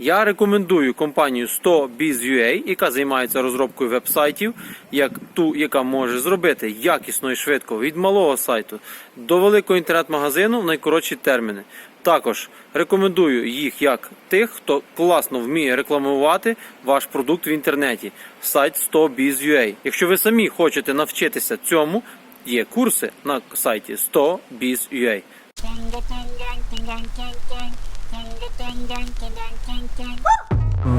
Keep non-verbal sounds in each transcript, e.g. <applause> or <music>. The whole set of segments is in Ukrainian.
Я рекомендую компанію 100biz.ua, яка займається розробкою веб-сайтів, як ту, яка може зробити якісно і швидко від малого сайту до великого інтернет-магазину в найкоротші терміни. Також рекомендую їх як тих, хто класно вміє рекламувати ваш продукт в інтернеті. Сайт 100biz.ua. Якщо ви самі хочете навчитися цьому, є курси на сайті 100biz.ua.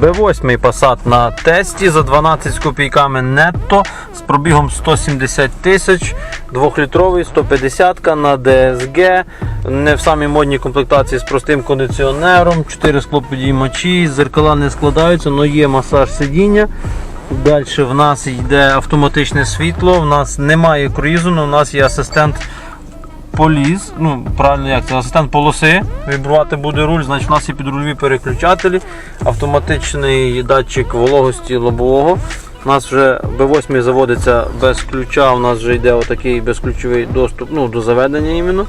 Б8 Passat на тесті за 12 з копійками нетто з пробігом 170 тисяч, 2-літровий 150 на DSG, не в самій модній комплектації з простим кондиціонером, 4 склоподіймачі, зеркала не складаються, але є масаж сидіння. Далі в нас йде автоматичне світло, в нас немає круїзу, але в нас є асистент поліз, ну правильно як це, асистент полоси, вібрувати буде руль, значить у нас є підрульові переключателі, автоматичний датчик вологості лобового. У нас вже B8 заводиться без ключа, у нас вже йде отакий безключовий доступ ну, до заведення іменно.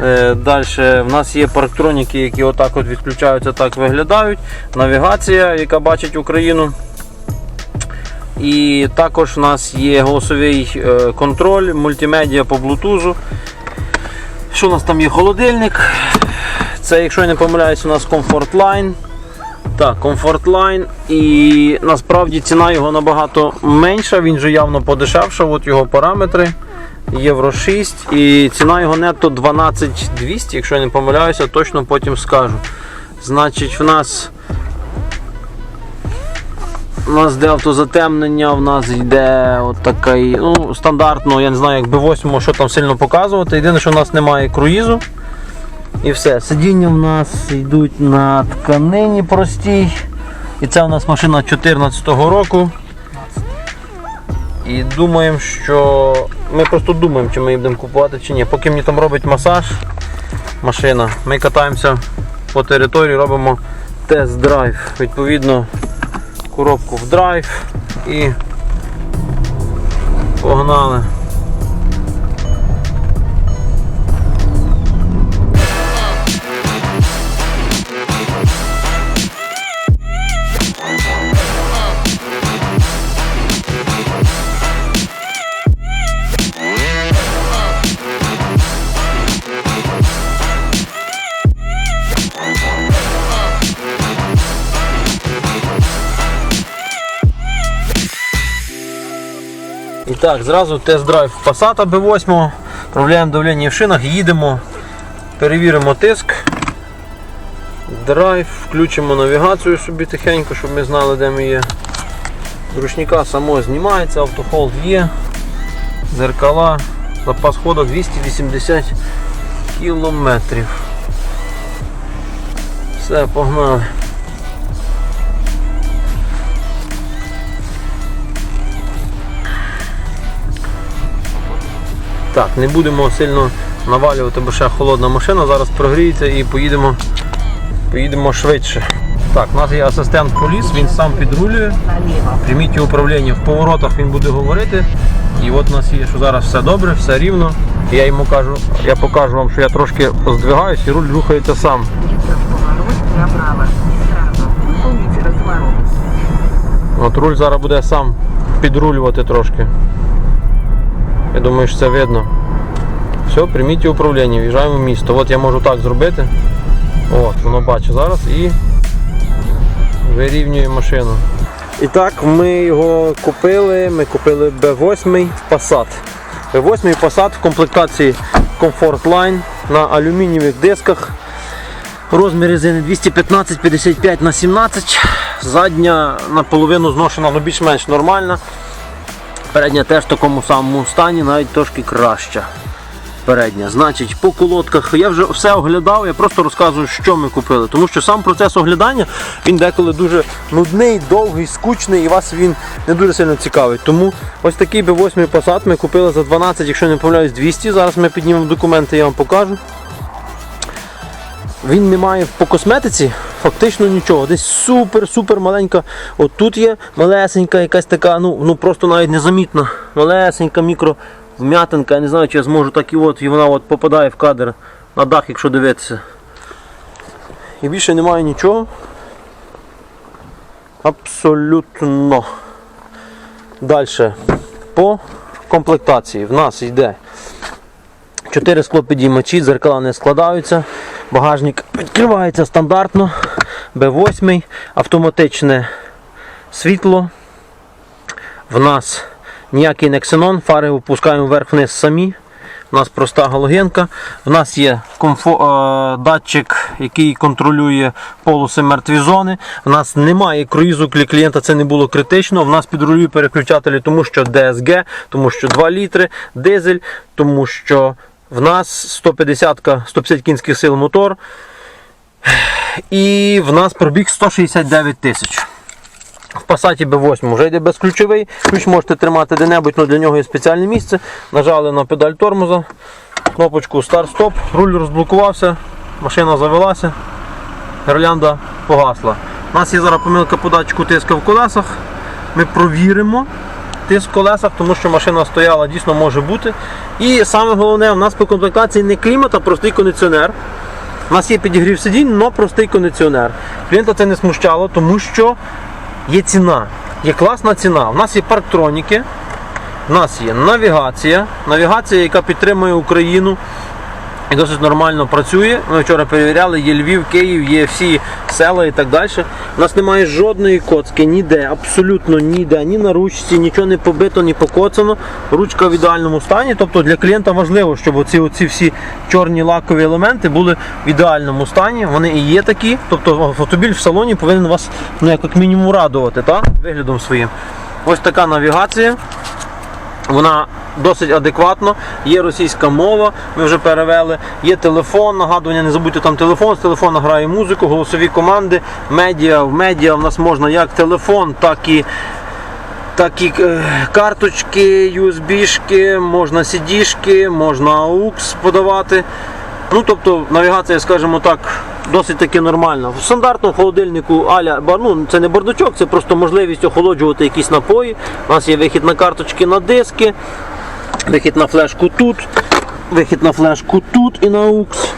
Е, Далі в нас є парктроніки, які отак от відключаються, так виглядають. Навігація, яка бачить Україну. І також у нас є голосовий е, контроль, мультимедіа по блутузу. Що у нас там є холодильник? Це, якщо я не помиляюсь, у нас Line. Так, Line. І насправді ціна його набагато менша, він же явно подешевшав. От його параметри. Євро 6 і ціна його нетто 12200, якщо я не помиляюся, точно потім скажу. Значить, в нас у нас йде автозатемнення, в нас йде от ну, стандартно, я не знаю, як B8, що там сильно показувати. Єдине, що у нас немає круїзу. І все. Сидіння в нас йдуть на тканині простій. І це у нас машина 2014 року. І думаємо, що ми просто думаємо, чи ми її будемо купувати чи ні. Поки мені там робить масаж машина, ми катаємося по території, робимо тест-драйв. Відповідно, коробку в драйв і погнали. Так, зразу тест-драйв Passat B8, проявляємо давлення в шинах, їдемо, перевіримо тиск. Драйв, включимо навігацію собі тихенько, щоб ми знали, де ми є. З ручника само знімається, автохолд є, зеркала, запас ходу 280 кілометрів. Все, погнали. Так, не будемо сильно навалювати, бо ще холодна машина, зараз прогріється і поїдемо, поїдемо швидше. Так, у нас є асистент поліс, він сам підрулює. Прийміть управління в поворотах, він буде говорити. І от у нас є, що зараз все добре, все рівно. Я йому кажу, я покажу вам, що я трошки поздвигаюсь і руль рухається сам. От руль зараз буде сам підрулювати трошки. Я думаю, що це видно. Все, прийміть управління, в'їжджаємо в місто. От я можу так зробити. От, воно бачить зараз і вирівнює машину. І так, ми його купили. Ми купили B8 Passat. B8 Passat в комплектації Comfort Line на алюмінієвих дисках. Розмір резини 215-55 на 17. Задня наполовину зношена, але більш-менш нормальна. Передня теж в такому самому стані, навіть трошки краща. Передня. Значить, по колодках я вже все оглядав, я просто розказую, що ми купили. Тому що сам процес оглядання він деколи дуже нудний, довгий, скучний і вас він не дуже сильно цікавить. Тому ось такий B8 Passat ми купили за 12, якщо не помиляюсь, 200. Зараз ми піднімемо документи, я вам покажу. Він не має по косметиці фактично нічого. Десь супер-супер маленька. От тут є малесенька, якась така, ну, ну просто навіть незамітна. Малесенька мікро вм'ятинка. Я не знаю, чи я зможу так і от, і вона от попадає в кадр на дах, якщо дивитися. І більше немає нічого. Абсолютно. Далі. По комплектації в нас йде 4 склопідіймачі, дзеркала не складаються. Багажник відкривається стандартно. Б8, автоматичне світло. В нас ніякий не ксенон, фари опускаємо вверх-вниз самі. У нас проста галогенка. В нас є комфо... е, датчик, який контролює полоси мертві зони. У нас немає круїзу для клієнта, це не було критично. В нас підрулює переключателі, тому що DSG, тому що 2 літри, дизель, тому що в нас 150 150 кінських сил мотор. І в нас пробіг 169 тисяч. В Passat B8 вже йде безключовий. Ключ можете тримати де-небудь, але для нього є спеціальне місце. Нажали на педаль тормоза, кнопочку старт-стоп, руль розблокувався, машина завелася, гірлянда погасла. У нас є зараз помилка по датчику тиска в колесах. Ми провіримо тиск в колесах, тому що машина стояла, дійсно може бути. І саме головне, у нас по комплектації не клімат, а простий кондиціонер. У нас є підігрів сидінь, але простий кондиціонер. Клієнта це не смущало, тому що є ціна. Є класна ціна. У нас є парктроніки, у нас є навігація. Навігація, яка підтримує Україну і досить нормально працює. Ми вчора перевіряли, є Львів, Київ, є всі села і так далі. У нас немає жодної коцки, ніде, абсолютно ніде, ні на ручці, нічого не побито, ні покоцано. Ручка в ідеальному стані. Тобто для клієнта важливо, щоб оці, оці всі чорні лакові елементи були в ідеальному стані. Вони і є такі. Тобто автомобіль в салоні повинен вас ну, як мінімум радувати та? виглядом своїм. Ось така навігація. Вона досить адекватно, є російська мова, ми вже перевели, є телефон, нагадування, не забудьте там телефон, з телефона грає музику, голосові команди, медіа. В медіа в нас можна як телефон, так і, так і е, карточки, USB-шки, можна CD-шки, можна AUX подавати. Ну, тобто навігація, скажімо так, досить таки нормальна. В стандартному холодильнику Аля, ну, це не бардачок, це просто можливість охолоджувати якісь напої. У нас є вихід на карточки на диски, вихід на флешку тут, вихід на флешку тут і на AUX.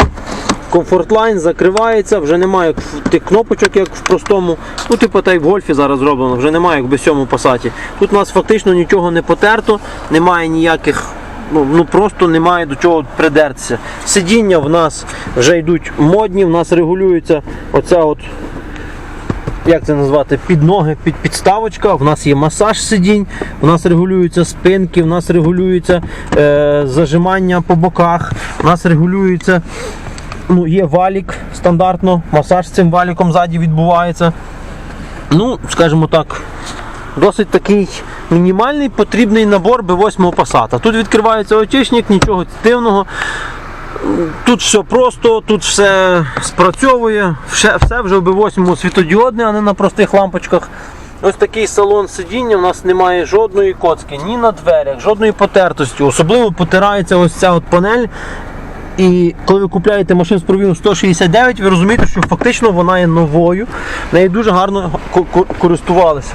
Комфортлайн закривається, вже немає тих кнопочок, як в простому. Ну, типу, так як в гольфі зараз зроблено, вже немає як в цьому пасаті. Тут у нас фактично нічого не потерто, немає ніяких. Ну, ну просто немає до чого придертися. Сидіння в нас вже йдуть модні, в нас регулюється оця от як це назвати, під ноги, під підставочка. В нас є масаж сидінь, в нас регулюються спинки, в нас регулюється е, зажимання по боках, в нас регулюється, ну, є валік стандартно, масаж з цим валіком ззаді відбувається. Ну, скажімо так, досить такий мінімальний потрібний набор B8 Passat. Тут відкривається очисник, нічого дивного. Тут все просто, тут все спрацьовує, все, все вже в B8 світодіодне, а не на простих лампочках. Ось такий салон сидіння, у нас немає жодної коцки, ні на дверях, жодної потертості. Особливо потирається ось ця от панель. І коли ви купляєте машину з пробігом 169, ви розумієте, що фактично вона є новою, нею дуже гарно ко- ко- користувалися.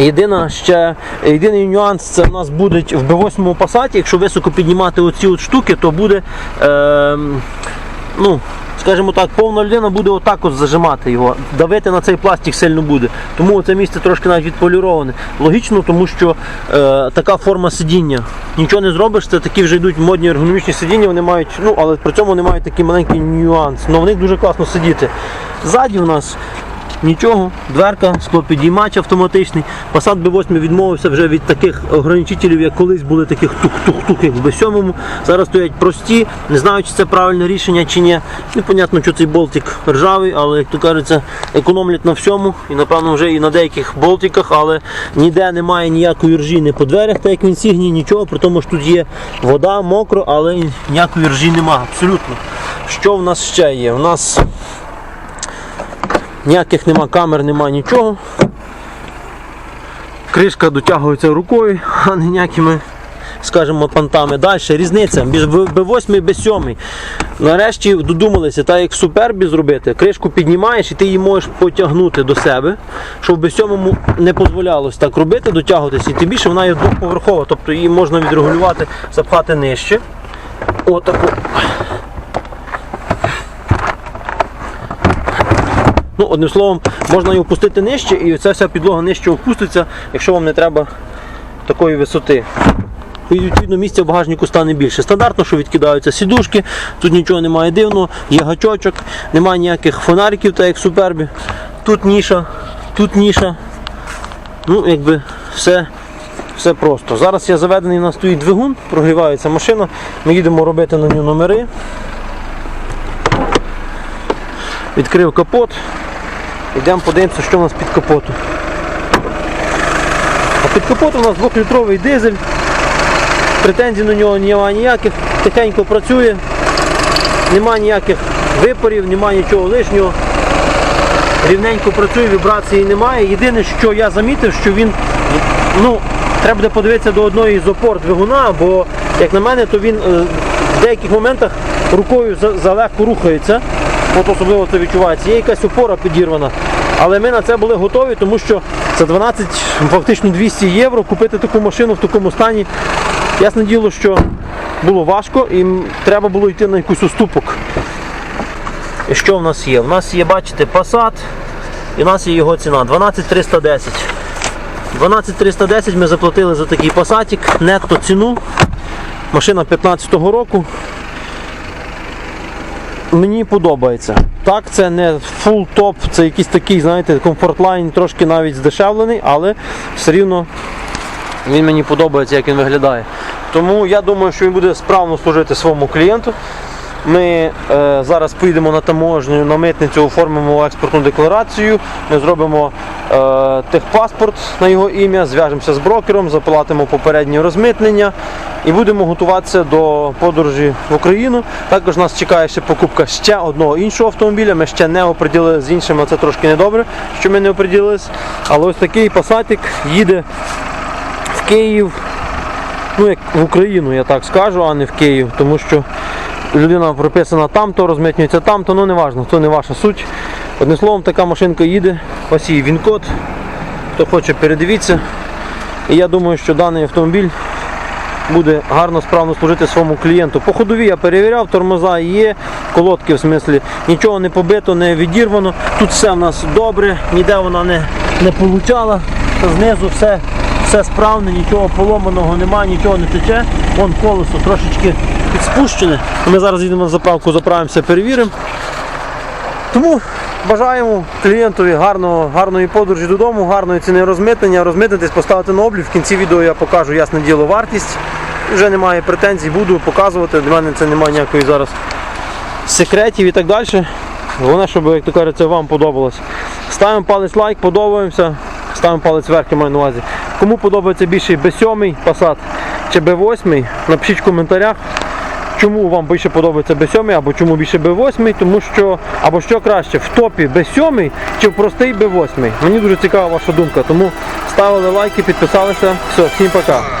Єдина ще, єдиний нюанс це в нас буде в B8 Passat, якщо високо піднімати оці от штуки, то буде, е, ну, скажімо так, повна людина буде отак от зажимати його. Давити на цей пластик сильно буде. Тому це місце трошки навіть відполіроване. Логічно, тому що е, така форма сидіння. Нічого не зробиш, це такі вже йдуть модні ергономічні сидіння, вони мають, ну, але при цьому вони мають такий маленький нюанс. але в них дуже класно сидіти. Ззаді у нас Нічого, дверка, склопідіймач автоматичний. Passat B8 відмовився вже від таких ограничителів, як колись були таких тух-тух-тух, як в B7. Зараз стоять прості, не знаю, чи це правильне рішення чи ні. Непонятно, що цей болтик ржавий, але як то кажеться, економлять на всьому. І напевно вже і на деяких болтиках, але ніде немає ніякої ржі не по дверях, так як він сігній, нічого, при тому що тут є вода, мокро, але ніякої ржі немає. Абсолютно. Що в нас ще є? У нас Ніяких нема камер, нема нічого. Кришка дотягується рукою, <laughs> а не ніякими, скажімо, пантами. Далі різниця між B8 і B7. Нарешті додумалися, так як супербі зробити, кришку піднімаєш і ти її можеш потягнути до себе, щоб в B7 не дозволялось так робити, дотягуватися. І тим більше вона є двохповерхова, тобто її можна відрегулювати, запхати нижче. Отаку. Ну, одним словом, можна її опустити нижче, і ця вся підлога нижче опуститься, якщо вам не треба такої висоти. І відповідно місця в багажнику стане більше. Стандартно, що відкидаються сідушки, тут нічого немає дивного, є гачочок, немає ніяких фонариків, так як в супербі. Тут ніша, тут ніша. Ну, якби все, все просто. Зараз я заведений, у нас стоїть двигун, прогрівається машина. Ми їдемо робити на нього номери. Відкрив капот. Йдемо подивимося, що у нас під капотом. А під капотом у нас 2-літровий дизель. Претензій на нього немає ніяких, тихенько працює, немає ніяких випарів, немає нічого лишнього. Рівненько працює, вібрації немає. Єдине, що я замітив, що він, ну, треба буде подивитися до одної з опор двигуна, бо, як на мене, то він е, в деяких моментах рукою залегко рухається. От особливо це відчувається. Є якась опора підірвана. Але ми на це були готові, тому що за 12, фактично 200 євро купити таку машину в такому стані. Ясне діло, що було важко і треба було йти на якийсь уступок. І що в нас є? У нас є, бачите, Passat, і в нас є його ціна 12310. 12310 ми заплатили за такий Passatик, нетто ціну. Машина 15-го року. Мені подобається. Так, це не full топ, це якийсь такий, знаєте, комфортлайн, трошки навіть здешевлений, але все рівно він мені подобається, як він виглядає. Тому я думаю, що він буде справно служити своєму клієнту. Ми е, зараз поїдемо на таможню, на митницю, оформимо експортну декларацію, ми зробимо е, техпаспорт на його ім'я, зв'яжемося з брокером, заплатимо попереднє розмитнення і будемо готуватися до подорожі в Україну. Також нас чекає ще покупка ще одного іншого автомобіля. Ми ще не оприділили з іншим, а це трошки недобре, що ми не оприділились. Але ось такий пасатик їде в Київ, ну як в Україну, я так скажу, а не в Київ, тому що людина прописана там, то розмитнюється там, то ну не важно, то не ваша суть. Одним словом, така машинка їде, ось її він-код. Хто хоче, передивіться. І я думаю, що даний автомобіль буде гарно справно служити своєму клієнту. По ходові я перевіряв, тормоза є, колодки в смислі, нічого не побито, не відірвано. Тут все в нас добре, ніде вона не, не получала. Знизу все, все справне, нічого поломаного немає, нічого не тече. Вон колесо трошечки підспущене. Ми зараз їдемо на заправку, заправимося, перевіримо. Тому бажаємо клієнтові гарного, гарної подорожі додому, гарної ціни розмитнення, розмитнитись, поставити на облік. В кінці відео я покажу ясне діло вартість. Вже немає претензій, буду показувати. Для мене це немає ніякої зараз секретів і так далі. Головне, щоб, як то кажеться, вам подобалось. Ставимо палець лайк, подобаємося. Ставимо палець вверх, я маю на увазі. Кому подобається більше B7 Passat чи B8, напишіть в коментарях. Чому вам більше подобається B7 або чому більше B8, тому що або що краще, в топі B7 чи в простий B8. Мені дуже цікава ваша думка, тому ставили лайки, підписалися. Все, всім пока.